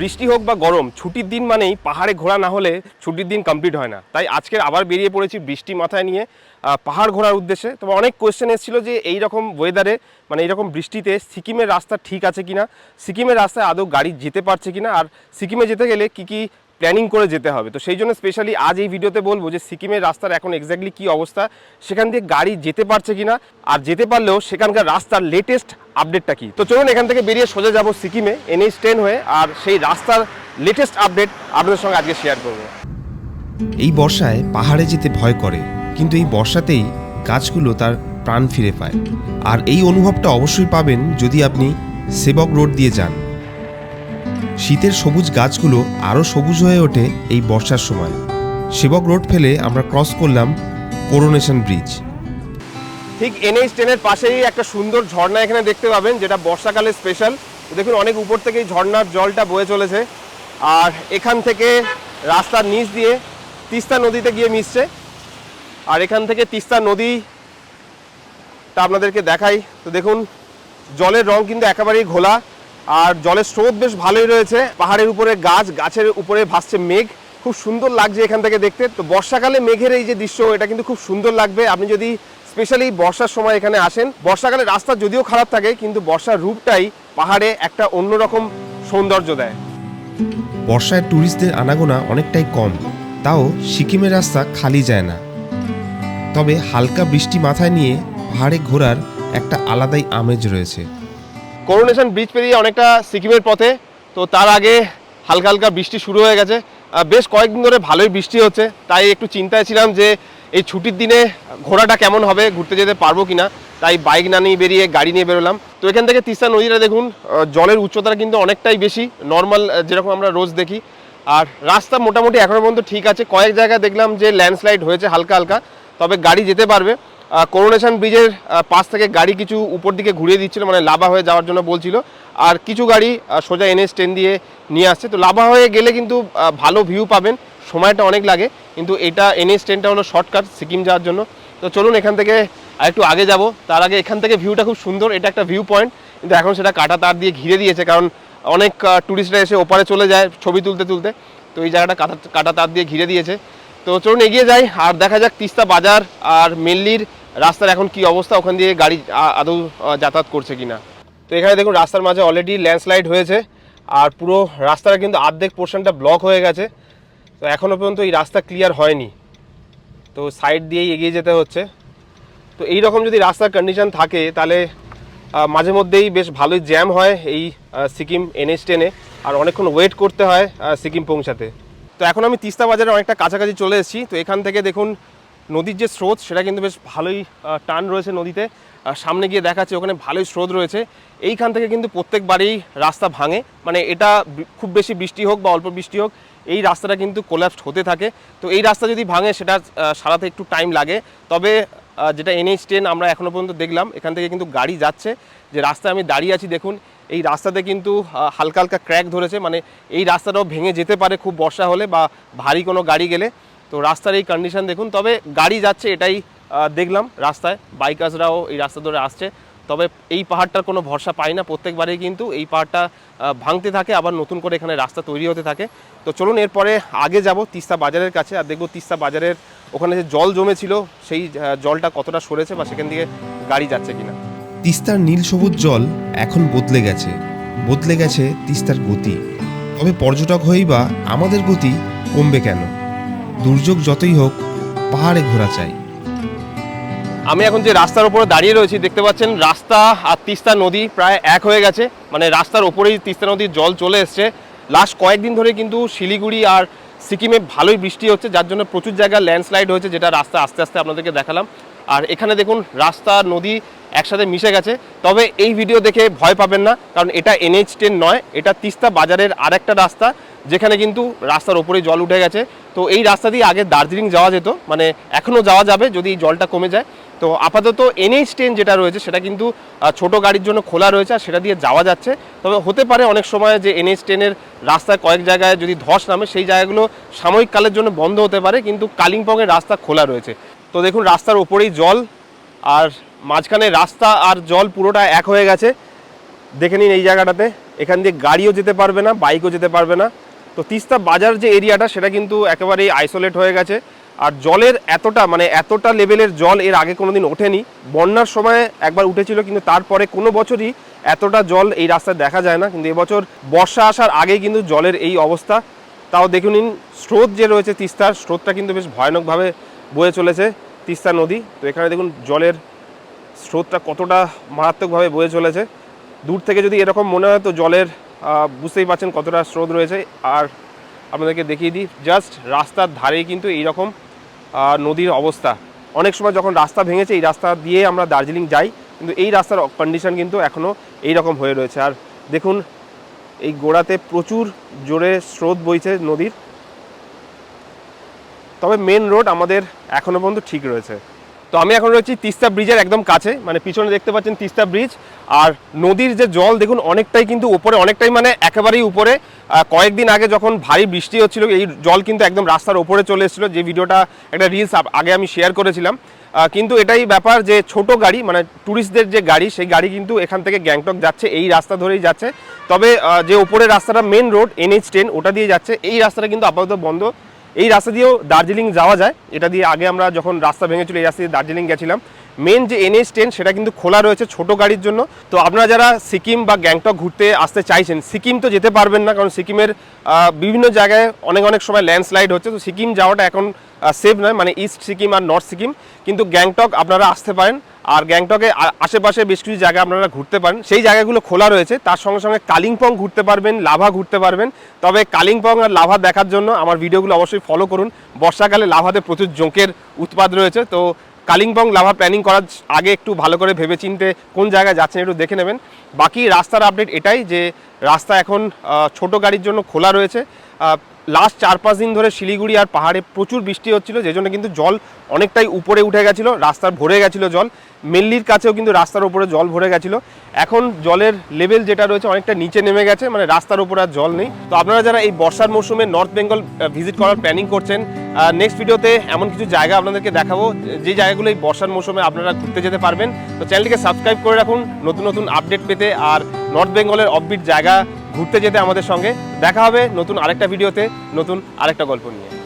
বৃষ্টি হোক বা গরম, ছুটির দিন মানেই পাহাড়ে ঘোরা না হলে ছুটির দিন কমপ্লিট হয় না। তাই আজকে আবার বেরিয়ে পড়েছি বৃষ্টি মাথায় নিয়ে পাহাড় ঘোরার উদ্দেশ্যে। তবে অনেক কোয়েশ্চেন এসেছিল যে এই রকম ওয়েদারে মানে এইরকম বৃষ্টিতে সিকিমের রাস্তা ঠিক আছে কিনা? সিকিমের রাস্তায় আদৌ গাড়ি যেতে পারছে কিনা? আর সিকিমে যেতে গেলে কি কি প্ল্যানিং করে যেতে হবে। তো সেই জন্য স্পেশালি আজ এই ভিডিওতে বলব যে সিকিমের রাস্তার এখন এক্স্যাক্টলি কী অবস্থা, সেখান দিয়ে গাড়ি যেতে পারছে কিনা, আর যেতে পারলেও সেখানকার রাস্তার লেটেস্ট আপডেটটা কি? তো চলুন এখান থেকে বেরিয়ে সোজা যাব সিকিমে এনএইচ টেন হয়ে, আর সেই রাস্তার লেটেস্ট আপডেট আপনাদের সঙ্গে আজকে শেয়ার করব। এই বর্ষায় পাহাড়ে যেতে ভয় করে, কিন্তু এই বর্ষাতেই গাছগুলো তার প্রাণ ফিরে পায়। আর এই অনুভবটা অবশ্যই পাবেন যদি আপনি সেবক রোড দিয়ে যান। শীতের সবুজ গাছগুলো আরও সবুজ হয়ে ওঠে এই বর্ষার সময়। সেবক রোড ফেলে আমরা ক্রস করলাম করোনেশন ব্রিজ ঠিক এনএইচ টেনের পাশেই একটা সুন্দর ঝর্ণা এখানে দেখতে পাবেন, যেটা বর্ষাকালে স্পেশাল দেখুন, অনেক উপর থেকে ঝর্ণার জলটা বয়ে চলেছে। আর এখান থেকে রাস্তার নিচ দিয়ে তিস্তা নদীতে গিয়ে মিশছে। আর এখান থেকে তিস্তা নদীটা আপনাদেরকে দেখাই। তো দেখুন, জলের রং কিন্তু একেবারেই ঘোলা। আর জলের স্রোত বেশ ভালোই রয়েছে। পাহাড়ের উপরে গাছ, গাছের উপরে ভাসছে মেঘ। খুব সুন্দর লাগছে এখান থেকে দেখতে। তো বর্ষাকালে মেঘের এই যে দৃশ্য, এটা কিন্তু খুব সুন্দর লাগবে। আপনি যদি স্পেশালি বর্ষার সময় এখানে আসেন, বর্ষাকালে রাস্তা যদিও খারাপ থাকে, কিন্তু বর্ষার রূপটাই পাহাড়ে একটা অন্যরকম সৌন্দর্য দেয়। বর্ষায় ট্যুরিস্টদের আনাগোনা অনেকটাই কম। তাও সিকিমের রাস্তা খালি যায় না। তবে হালকা বৃষ্টি মাথায় নিয়ে পাহাড়ে ঘোরার একটা আলাদাই আমেজ রয়েছে। করোনেশন ব্রিজ পেরিয়ে অনেকটা সিকিমের পথে, তো তার আগে হালকা হালকা বৃষ্টি শুরু হয়ে গেছে। বেশ কয়েকদিন ধরে ভালোই বৃষ্টি হচ্ছে, তাই একটু চিন্তায় ছিলাম যে এই ছুটির দিনে ঘোরাটা কেমন হবে, ঘুরতে যেতে পারব কি না তাই বাইক না নিয়ে বেরিয়ে গাড়ি নিয়ে বেরোলাম। তো এখান থেকে তিস্তা নদীটা দেখুন জলের উচ্চতা কিন্তু অনেকটাই বেশি নর্মাল যেরকম আমরা রোজ দেখি। আর রাস্তা মোটামুটি এখনও পর্যন্ত ঠিক আছে, কয়েক জায়গায় দেখলাম যে ল্যান্ডস্লাইড হয়েছে হালকা হালকা, তবে গাড়ি যেতে পারবে। করোনেশন ব্রিজের পাশ থেকে গাড়ি কিছু উপর দিকে ঘুরিয়ে দিচ্ছিল মানে লাভা হয়ে যাওয়ার জন্য বলছিল। আর কিছু গাড়ি সোজা এনএস টেন দিয়ে নিয়ে আসছে। তো লাভা হয়ে গেলে কিন্তু ভালো ভিউ পাবেন। সময়টা অনেক লাগে, কিন্তু এটা এনএস টেনটা হলো শর্টকাট সিকিম যাওয়ার জন্য। তো চলুন এখান থেকে আরেকটু আগে যাব। তার আগে এখান থেকে ভিউটা খুব সুন্দর, এটা একটা ভিউ পয়েন্ট কিন্তু এখন সেটা কাটা তার দিয়ে ঘিরে দিয়েছে, কারণ অনেক ট্যুরিস্টরা এসে ওপারে চলে যায় ছবি তুলতে তুলতে। তো এই জায়গাটা কাটা কাটা তার দিয়ে ঘিরে দিয়েছে। তো চলুন এগিয়ে যাই। আর দেখা যাক তিস্তা বাজার আর মেল্লির রাস্তার এখন কি অবস্থা, ওখান দিয়ে গাড়ি আদৌ যাতায়াত করছে কিনা। তো এখানে দেখুন, রাস্তার মাঝে অলরেডি ল্যান্ডস্লাইড হয়েছে আর পুরো রাস্তাটা কিন্তু অর্ধেক পোর্শনটা ব্লক হয়ে গেছে। তো এখনও পর্যন্ত এই রাস্তা ক্লিয়ার হয়নি। তো সাইড দিয়েই এগিয়ে যেতে হচ্ছে। তো এই রকম যদি রাস্তার কন্ডিশন থাকে, তাহলে মাঝে মধ্যেই বেশ ভালোই জ্যাম হয় এই সিকিম এনএস টেনে আর অনেকক্ষণ ওয়েট করতে হয় সিকিম পৌঁছাতে। তো এখন আমি তিস্তা বাজারে অনেকটা কাছাকাছি চলে এসেছি। তো এখান থেকে দেখুন, নদীর যে স্রোত, সেটা কিন্তু বেশ ভালোই টান রয়েছে নদীতে। সামনে গিয়ে দেখাচ্ছে, ওখানে ভালোই স্রোত রয়েছে। এইখান থেকে কিন্তু প্রত্যেকবারেই রাস্তা ভাঙে। মানে এটা খুব বেশি বৃষ্টি হোক বা অল্প বৃষ্টি হোক, এই রাস্তাটা কিন্তু কোল্যাপসড হতে থাকে। তো এই রাস্তা যদি ভাঙে, সেটা সারাতে একটু টাইম লাগে। তবে যেটা এনএইচ টেন আমরা এখনও পর্যন্ত দেখলাম, এখান থেকে কিন্তু গাড়ি যাচ্ছে। যে রাস্তায় আমি দাঁড়িয়ে আছি, দেখুন এই রাস্তাতে কিন্তু হালকা হালকা ক্র্যাক ধরেছে মানে এই রাস্তাটাও ভেঙে যেতে পারে খুব বর্ষা হলে বা ভারী কোনো গাড়ি গেলে। তো রাস্তার এই কন্ডিশন দেখুন, তবে গাড়ি যাচ্ছে এটাই দেখলাম রাস্তায় বাইকার্সরাও এই রাস্তা ধরে আসছে। তবে এই পাহাড়টার কোনো ভরসা পাই না, প্রত্যেকবারেই কিন্তু এই পাহাড়টা ভাঙতে থাকে, আবার নতুন করে এখানে রাস্তা তৈরি হতে থাকে। তো চলুন, এরপরে আগে যাব তিস্তা বাজারের কাছে, আর দেখব তিস্তা বাজারের ওখানে যে জল জমেছিল, সেই জলটা কতটা সরেছে বা সেখান থেকে গাড়ি যাচ্ছে কিনা। তিস্তার নীল সবুজ জল এখন বদলে গেছে বদলে গেছে তিস্তার গতি। তবে পর্যটক হয়েই বা আমাদের গতি কমবে কেন? দুর্যোগ যতই হোক, পাহাড়ে ঘোরা চাই। আমি এখন যে রাস্তার উপরে দাঁড়িয়ে রয়েছি, দেখতে পাচ্ছেন রাস্তা আর তিস্তা নদী প্রায় এক হয়ে গেছে। মানে রাস্তার ওপরেই তিস্তা নদীর জল চলে এসছে। লাস্ট কয়েকদিন ধরে কিন্তু শিলিগুড়ি আর সিকিমে ভালোই বৃষ্টি হচ্ছে, যার জন্য প্রচুর জায়গায় ল্যান্ডস্লাইড হয়েছে, যেটা রাস্তা আস্তে আস্তে আপনাদেরকে দেখালাম। আর এখানে দেখুন, রাস্তা, নদী একসাথে মিশে গেছে। তবে এই ভিডিও দেখে ভয় পাবেন না, কারণ এটা এনএইচ টেন নয়, এটা তিস্তা বাজারের আরেকটা রাস্তা, যেখানে কিন্তু রাস্তার ওপরে জল উঠে গেছে। তো এই রাস্তা দিয়ে আগে দার্জিলিং যাওয়া যেত মানে এখনও যাওয়া যাবে যদি এই জলটা কমে যায়। তো আপাতত এনএইচ টেন যেটা রয়েছে, সেটা কিন্তু ছোট গাড়ির জন্য খোলা রয়েছে আর সেটা দিয়ে যাওয়া যাচ্ছে। তবে হতে পারে অনেক সময় যে এনএইচ টেনের রাস্তায় কয়েক জায়গায় যদি ধস নামে, সেই জায়গাগুলো সাময়িক কালের জন্য বন্ধ হতে পারে, কিন্তু কালিম্পংয়ের রাস্তা খোলা রয়েছে। তো দেখুন, রাস্তার ওপরেই জল, আর মাঝখানে রাস্তা আর জল পুরোটা এক হয়ে গেছে। দেখে নিন এই জায়গাটাতে। এখান দিয়ে গাড়িও যেতে পারবে না, বাইকও যেতে পারবে না। তো তিস্তা বাজার যে এরিয়াটা, সেটা কিন্তু একেবারেই আইসোলেট হয়ে গেছে। আর জলের এতটা মানে এতটা লেভেলের জল এর আগে কোনোদিন ওঠেনি। বন্যার সময় একবার উঠেছিল, কিন্তু তারপরে কোনো বছরই এতটা জল এই রাস্তায় দেখা যায় না। কিন্তু এবছর বর্ষা আসার আগেই কিন্তু জলের এই অবস্থা। তাও দেখুন নিন, স্রোত যে রয়েছে তিস্তার, স্রোতটা কিন্তু বেশ ভয়ানকভাবে বয়ে চলেছে তিস্তা নদী। তো এখানে দেখুন, জলের স্রোতটা কতটা মারাত্মকভাবে বয়ে চলেছে। দূর থেকে যদি এরকম মনে হয় তো জলের বুঝতেই পারছেন কতটা স্রোত রয়েছে। আর আপনাদেরকে দেখিয়ে দিই জাস্ট রাস্তার ধারেই কিন্তু এইরকম নদীর অবস্থা। অনেক সময় যখন রাস্তা ভেঙেছে, এই রাস্তা দিয়ে আমরা দার্জিলিং যাই, কিন্তু এই রাস্তার কন্ডিশন কিন্তু এখনও এই রকম হয়ে রয়েছে। আর দেখুন, এই গোড়াতে প্রচুর জোরে স্রোত বইছে নদীর। তবে মেন রোড আমাদের এখনও পর্যন্ত ঠিক রয়েছে। তো আমি এখন রয়েছি তিস্তা ব্রিজের একদম কাছে মানে পিছনে দেখতে পাচ্ছেন তিস্তা ব্রিজ। আর নদীর যে জল, দেখুন, অনেকটাই কিন্তু উপরে, অনেকটাই মানে একেবারেই উপরে। কয়েকদিন আগে যখন ভারী বৃষ্টি হচ্ছিল, এই জল কিন্তু একদম রাস্তার উপরে চলে এসেছিল, যে ভিডিওটা একটা রিলস আগে আমি শেয়ার করেছিলাম। কিন্তু এটাই ব্যাপার যে ছোট গাড়ি মানে ট্যুরিস্টদের যে গাড়ি, সেই গাড়ি কিন্তু এখান থেকে গ্যাংটক যাচ্ছে, এই রাস্তা ধরেই যাচ্ছে। তবে যে ওপরের রাস্তাটা মেন রোড এনএইচ টেন ওটা দিয়ে যাচ্ছে, এই রাস্তাটা কিন্তু আপাতত বন্ধ। এই রাস্তা দিয়েও দার্জিলিং যাওয়া যায়। এটা দিয়ে আগে আমরা যখন রাস্তা ভেঙেছিল এই রাস্তা দিয়ে দার্জিলিং গেছিলাম মেন যে এনএইচ টেন সেটা কিন্তু খোলা রয়েছে ছোট গাড়ির জন্য। তো আপনারা যারা সিকিম বা গ্যাংটক ঘুরতে আসতে চাইছেন, সিকিম তো যেতে পারবেন না, কারণ সিকিমের বিভিন্ন জায়গায় অনেক অনেক সময় ল্যান্ডস্লাইড হচ্ছে। তো সিকিম যাওয়াটা এখন সেফ নয় মানে ইস্ট সিকিম আর নর্থ সিকিম। কিন্তু গ্যাংটক আপনারা আসতে পারেন। আর গ্যাংটকে আশেপাশে বেশ কিছু জায়গা আপনারা ঘুরতে পারেন। সেই জায়গাগুলো খোলা রয়েছে। তার সঙ্গে সঙ্গে কালিম্পং ঘুরতে পারবেন, লাভা ঘুরতে পারবেন। তবে কালিম্পং আর লাভা দেখার জন্য আমার ভিডিওগুলো অবশ্যই ফলো করুন। বর্ষাকালে লাভাতে প্রচুর জোঁকের উৎপাদ রয়েছে। তো কালিম্পং লাভা প্ল্যানিং করার আগে একটু ভালো করে ভেবেচিন্তে কোন জায়গায় যাচ্ছেন একটু দেখে নেবেন। বাকি রাস্তার আপডেট এটাই যে, রাস্তা এখন ছোট গাড়ির জন্য খোলা রয়েছে। লাস্ট চার পাঁচ দিন ধরে শিলিগুড়ি আর পাহাড়ে প্রচুর বৃষ্টি হচ্ছিল, যে জন্য কিন্তু জল অনেকটাই উপরে উঠে গেছিল, রাস্তার ভরে গেছিল জল। মেল্লির কাছেও কিন্তু রাস্তার উপরে জল ভরে গেছিল। এখন জলের লেভেল যেটা রয়েছে অনেকটা নিচে নেমে গেছে মানে রাস্তার উপরে আর জল নেই। তো আপনারা যারা এই বর্ষার মৌসুমে নর্থ বেঙ্গল ভিজিট করার প্ল্যানিং করছেন নেক্সট ভিডিওতে এমন কিছু জায়গা আপনাদেরকে দেখাবো, যে জায়গাগুলো এই বর্ষার মৌসুমে আপনারা ঘুরতে যেতে পারবেন। তো চ্যানেলটিকে সাবস্ক্রাইব করে রাখুন, নতুন নতুন আপডেট পেতে, আর নর্থ বেঙ্গলের অফবিট জায়গা ঘুরতে যেতে আমাদের সঙ্গে। দেখা হবে নতুন আরেকটা ভিডিওতে নতুন আরেকটা গল্প নিয়ে।